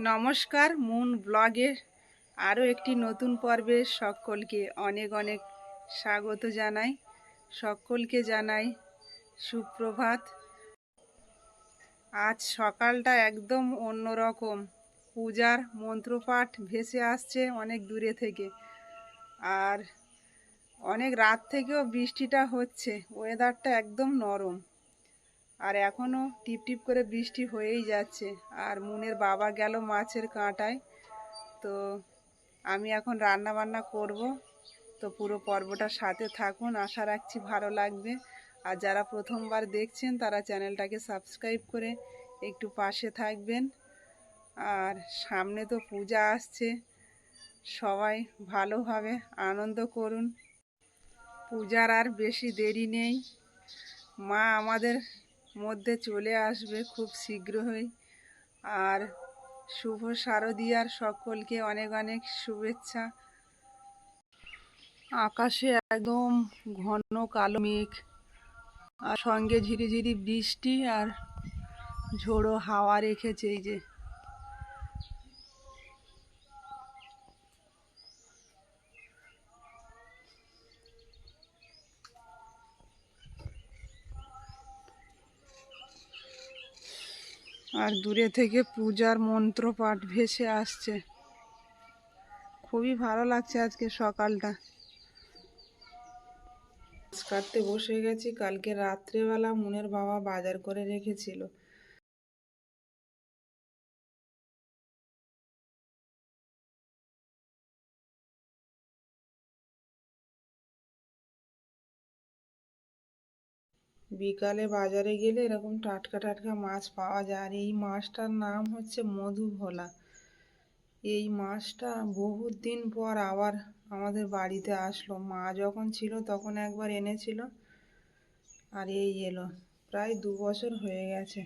নমস্কার মুন ব্লগের আরও একটি নতুন পর্বে সকলকে অনেক অনেক স্বাগত জানাই। সকলকে জানাই সুপ্রভাত। আজ সকালটা একদম অন্যরকম। পূজার মন্ত্রপাঠ ভেসে আসছে অনেক দূরে থেকে। আর অনেক রাত থেকেও বৃষ্টিটা হচ্ছে ওয়েদারটা একদম নরম। আর এখনও টিপ টিপ করে বৃষ্টি হয়েই যাচ্ছে। আর মুনের বাবা গেল মাছের কাঁটায়। তো আমি এখন রান্না বান্না করব। তো পুরো পর্বটার সাথে থাকুন, আশা রাখছি ভালো লাগবে। আর যারা প্রথমবার দেখছেন, তারা চ্যানেলটাকে সাবস্ক্রাইব করে একটু পাশে থাকবেন। আর সামনে তো পূজা আসছে। সবাই ভালোভাবে আনন্দ করুন। পূজার আর বেশি দেরি নেই। মা আমাদের মধ্যে চলে আসবে খুব শীঘ্রই। আর শুভ শারদীয়ার সকলকে অনেক অনেক শুভেচ্ছা। আকাশে একদম ঘন কালো মেঘ, আর সঙ্গে ঝিরিঝিরি বৃষ্টি আর ঝোড়ো হাওয়া রেখেছে এই যে। আর দূরে থেকে পূজার মন্ত্র পাঠ ভেসে আসছে। খুবই ভালো লাগছে আজকে সকালটা। কাটতে বসে গেছি, কালকে রাত্রেবেলা মনের বাবা বাজার করে রেখেছিল। বিকালে বাজারে গেলে এরকম টাটকা টাটকা মাছ পাওয়া যায়। আর এই মাছটার নাম হচ্ছে মধু ভোলা। এই মাছটা বহুত দিন পর আবার আমাদের বাড়িতে আসলো। মা যখন ছিল তখন একবার এনেছিল আর এই এলো। প্রায় দু বছর হয়ে গেছে।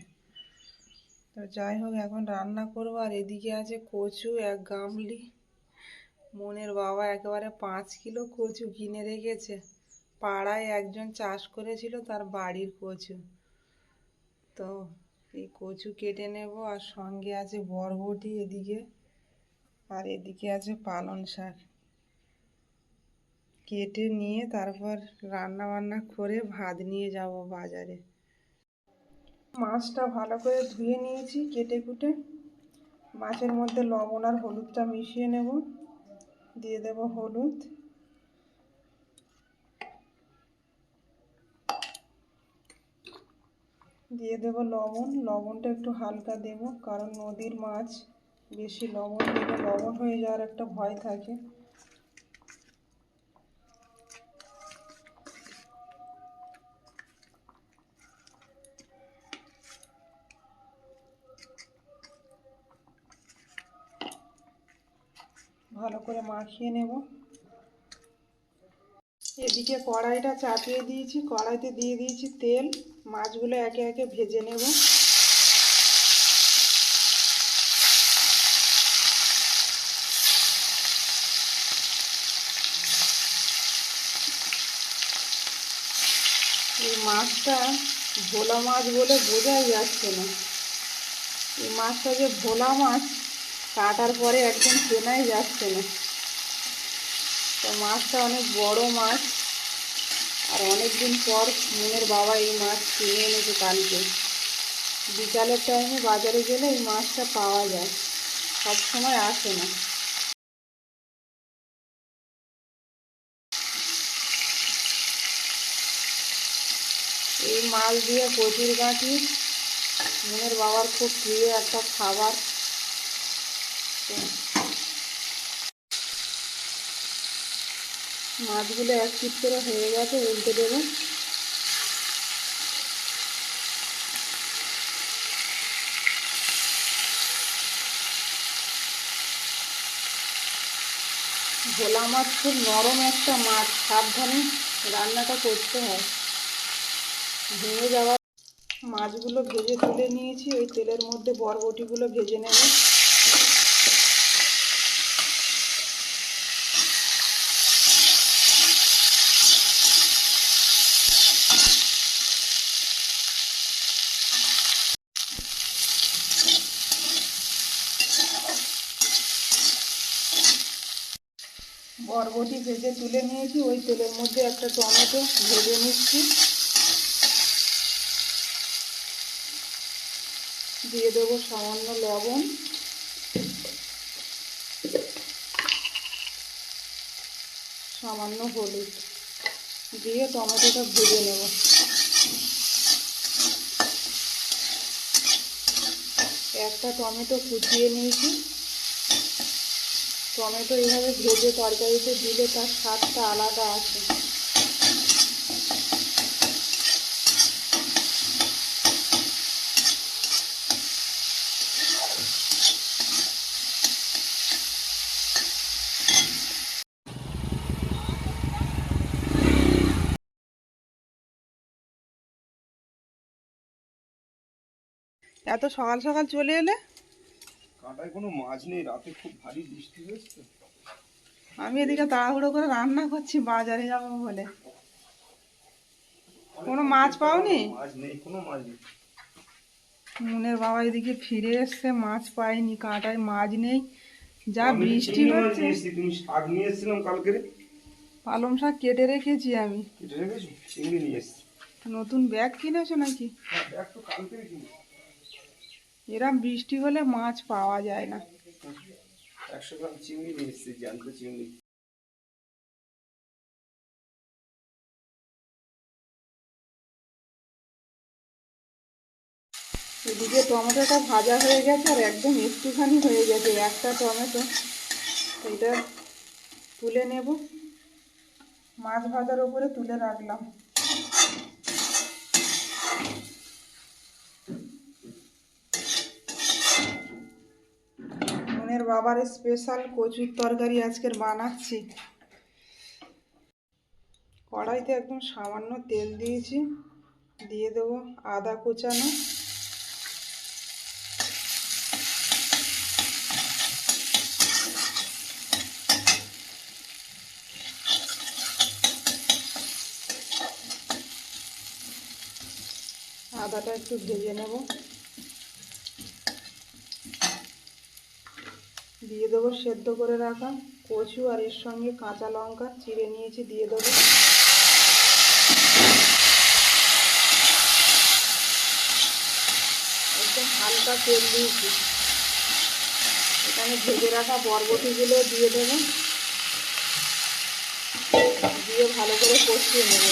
তো যাই হোক, এখন রান্না করব আর এদিকে আছে কচু, এক গামলি। মনের বাবা একেবারে পাঁচ কিলো কচু কিনে রেখেছে। পাড়ায় একজন চাষ করেছিল, তার বাড়ির কচু। তো এই কচু কেটে নেব, আর সঙ্গে আছে বরবটি এদিকে, আর এদিকে আছে পালং শাক। কেটে নিয়ে তারপর রান্না বান্না করে ভাত নিয়ে যাব বাজারে। মাছটা ভালো করে ধুয়ে নিয়েছি কেটে কুটে। মাছের মধ্যে লবণ আর হলুদটা মিশিয়ে নেব। দিয়ে দেব হলুদ। দিয়ে দেব লবণ। লবণটা একটু হালকা দেব, কারণ নদীর মাছ বেশি লবণ দিলে লবণ হয়ে যাওয়ার একটা ভয় থাকে। ভালো করে মাখিয়ে নেব। এদিকে কড়াইটা চাপিয়ে দিয়েছি, কড়াইতে দিয়ে দিয়েছি তেল। মাছগুলো একে একে ভেজে নেব। এই মাছটা ভোলা মাছ বলে বোঝাই যাচ্ছে না। এই মাছটা যে ভোলা মাছ, কাটার পরে একদম চেনাই যাচ্ছে না। তো মাছটা অনেক বড় মাছ। আর অনেক দিন পর মনের বাবা এই মাছ কিনে এনেছে কালকে। বিকালের টাইমে বাজারে গেলে এই মাছটা পাওয়া যায়। সব সময় আসে না। এই মাছ দিয়ে কচুর গাঁঠি মনের বাবার খুব প্রিয় একটা খাবার। মাছগুলো এক পিট করে হয়ে গেছে, উল্টে দেবো। ভোলা মাছ খুব নরম একটা মাছ, সাবধানে রান্নাটা করতে হয়। ভেঙে যাওয়ার মাছগুলো ভেজে তুলে নিয়েছি, ওই তেলের মধ্যে বরবটিগুলো ভেজে নেব। বরবটি ভেজে তুলে নিয়েছি। ওই তেলের মধ্যে একটা টমেটো ভেজে নিচ্ছি। দিয়ে দেবো সামান্য লবণ। সামান্য হলুদ। দিয়ে টমেটোটা ভেজে নেব। একটা টমেটো কুচিয়ে নিয়েছি। টমেটো এইভাবে ভেজে তরকারিতে দিলে তার স্বাদটা আলাদা আসে। এত সকাল সকাল চলে এলে? কাঁটায় কোনো মাছ নেই রাতে খুব ভারী বৃষ্টি হয়েছে। আমি এদিকে তাড়াহুড়ো করে রান্না করছি বাজারে যাব বলে। কোনো মাছ পাওনি? মাছ নেই কোনো মাছ নেই। মুনের বাবা এদিকে ফিরে এসছে মাছ পাইনি কাঁটায় মাছ নেই। যা বৃষ্টি হচ্ছে। তুমি শাক নিয়ে এসেছিলাম কালকে পালং শাক কেটে রেখেছি আমি। কেটে রেখেছো? চিংড়ি নিয়ে এসেছি। নতুন ব্যাগ কিনেছো নাকি? হ্যাঁ ব্যাগ তো কালকে কিনে এরম বৃষ্টি হলে মাছ পাওয়া যায় না। একশো গ্রাম চিংড়ি নিয়ে এসেছি জ্যান্ত চিংড়ি। এদিকে টমেটোটা ভাজা হয়ে গেছে আর একদম একটুখানি হয়ে গেছে একটা টমেটো। এটা তুলে নেব। মাছ ভাজার উপরে তুলে রাখলাম। বাবার স্পেশাল কচুর তরকারি আজকের বানাচ্ছি। কড়াইতে একদম সামান্য তেল দিয়েছি, দিয়ে দেবো আদা কুচানো। আদাটা একটু ভেজে নেব। দিয়ে দেবো, সেদ্ধ করে রাখা কচু আর এর সঙ্গে কাঁচা লঙ্কা চিড়ে নিয়েছি, দিয়ে দেবো। একদম হালকা তেল দিয়েছি। এখানে ভেজে রাখা বরবটিগুলো দিয়ে দেবো। দিয়ে ভালো করে কষিয়ে নেব।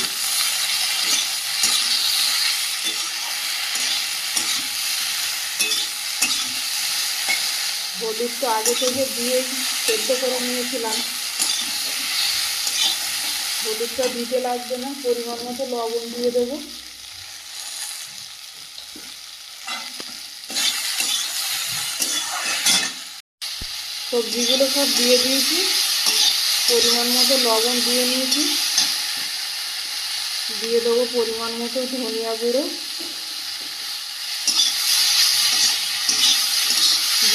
হলুদ তো আগে থেকে দিয়ে সেদ্ধ করে নিয়েছিলাম। হলুদটা দিতে লাগবে না, পরিমাণ মতো লবণ দিয়ে দেবো। সবজিগুলো সব দিয়ে দিয়েছি, পরিমাণ মতো লবণ দিয়ে নিয়েছি। দিয়ে দেবো পরিমাণ মতো ধনিয়া গুঁড়ো।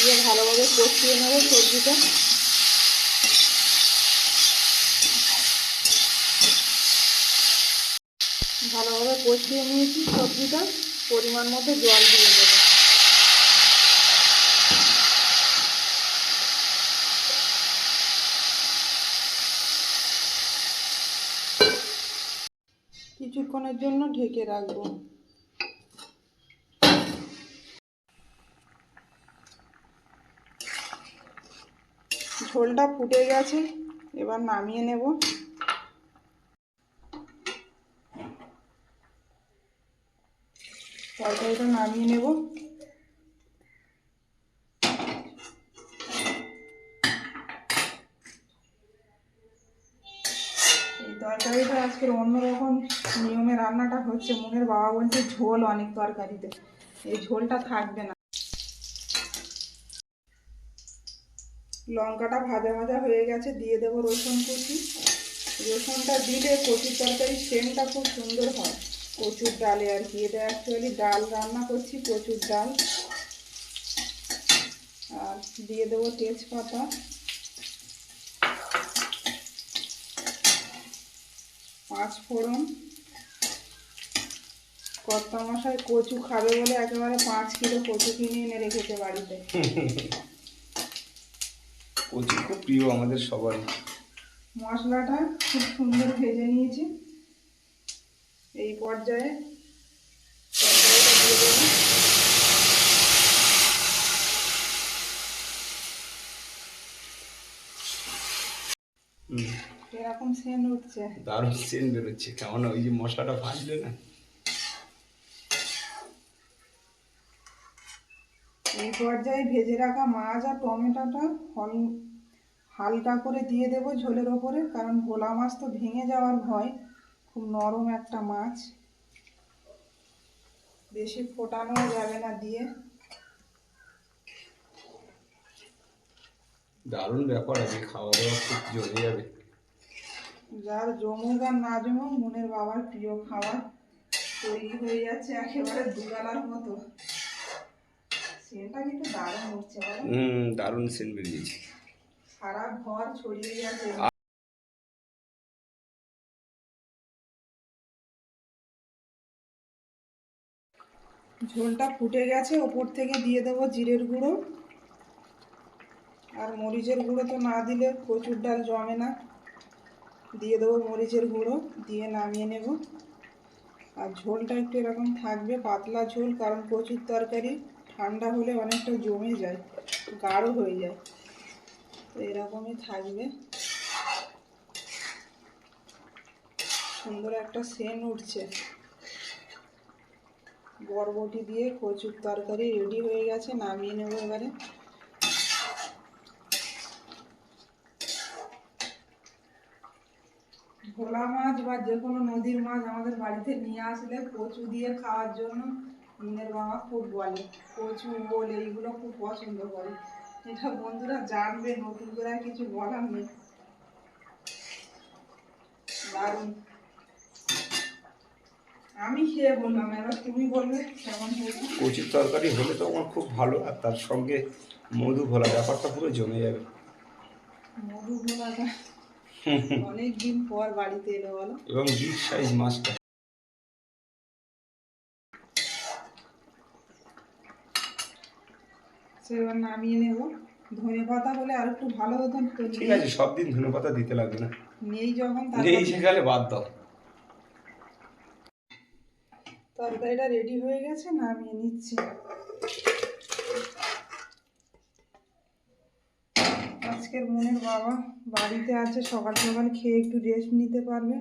দিয়ে ভালোভাবে কষিয়ে নেব সবজিটা। ভালোভাবে কষিয়ে নিয়েছি সবজিটা, পরিমাণ মতো জল দিয়ে দেবো। কিছুক্ষণের জন্য ঢেকে রাখব। ঝোলটা ফুটে গেছে, এবার নামিয়ে নেব। তরকারিটা নামিয়ে নেব। এই তরকারিটা আজকের অন্যরকম নিয়মে রান্নাটা হচ্ছে। মনের বাবা বলছে ঝোল অনেক তরকারিতে। এই ঝোলটা থাকবে না। লঙ্কাটা ভাজা ভাজা হয়ে গেছে, দিয়ে দেবো রসুন কুচি। রসুনটা দিলে কচুর তরকারি সেন্টটা খুব সুন্দর হয়। কচুর ডালে আর কি, এটা অ্যাকচুয়ালি ডাল রান্না করছি, কচুর ডাল। আর দিয়ে দেবো তেজপাতা। পাঁচ ফোড়ন। কচু খাবে বলে একেবারে পাঁচ কিলো কচু কিনে এনে রেখেছে বাড়িতে। কচু খুব প্রিয় আমাদের সবারই মশলাটা খুব সুন্দর ভেজে নিয়েছি। এই পর্যায়ে এরকম সেন্ট উঠছে। দারুণ সেন বেরোচ্ছে। কেমন ওই যে মশলাটা ভাজলে না এই পর্যায়ে ভেজে রাখা মাছ আর টমেটোটা হল হালকা করে দিয়ে দেব ঝোলের ওপরে কারণ ভোলা মাছ তো ভেঙে যাওয়ার ভয়। খুব নরম একটা মাছ। বেশি ফোটানো যাবে না দিয়ে। দারুণ ব্যাপার আছে খাওয়া দাওয়া খুব জমে যাবে। যার জমুক আর না জমুক মনের বাবার প্রিয় খাবার তৈরি হয়ে যাচ্ছে একেবারে দুবেলার মতো। কিন্তু দারুণ হচ্ছে হুম দারুণ সেন বেরিয়েছে। সারা ঘর ছড়িয়ে ঝোলটা ফুটে গেছে ওপর থেকে দিয়ে দেবো জিরের গুঁড়ো। আর মরিচের গুঁড়ো তো না দিলে কচুর ডাল জমে না। দিয়ে দেবো মরিচের গুঁড়ো দিয়ে নামিয়ে নেব। আর ঝোলটা একটু এরকম থাকবে পাতলা ঝোল কারণ কচুর তরকারি। ঠান্ডা হলে অনেকটা জমে যায়, গাঢ় হয়ে যায়। তো এরকমই থাকবে। সুন্দর একটা সেন্ট উঠছে। বরবটি দিয়ে কচুর তরকারি রেডি হয়ে গেছে, নামিয়ে নেব এবারে। ভোলা মাছ বা যে কোনো নদীর মাছ আমাদের বাড়িতে নিয়ে আসলে কচু দিয়ে খাওয়ার জন্য মিনের বাবা খুব বলে। কচু ওল এইগুলো খুব পছন্দ করে। এটা বন্ধুরা জানবে নতুন করে আর কিছু বলার নেই। দারুণ। আমি খেয়ে বললাম এবার তুমি বলবে কেমন হয়েছে? কচুর তরকারি হলে তো আমার খুব ভালো আর তার সঙ্গে মধু ভোলা ব্যাপারটা পুরো জমে যাবে। মধু ভোলাটা অনেক দিন পর বাড়িতে এলো বলো। এবং বিগ সাইজ মাছটা। এবার নামিয়ে নেব। ধনে পাতা হলে আর একটু ভালো হতো তো ঠিক আছে সব দিন ধনে পাতা দিতে লাগবে না। নেই যখন নেই সেখানে বাদ দাও। তরকারিটা রেডি হয়ে গেছে নামিয়ে নিচ্ছি। আজকের মনের বাবা বাড়িতে আছে সকাল সকাল খেয়ে একটু রেস্ট নিতে পারবে।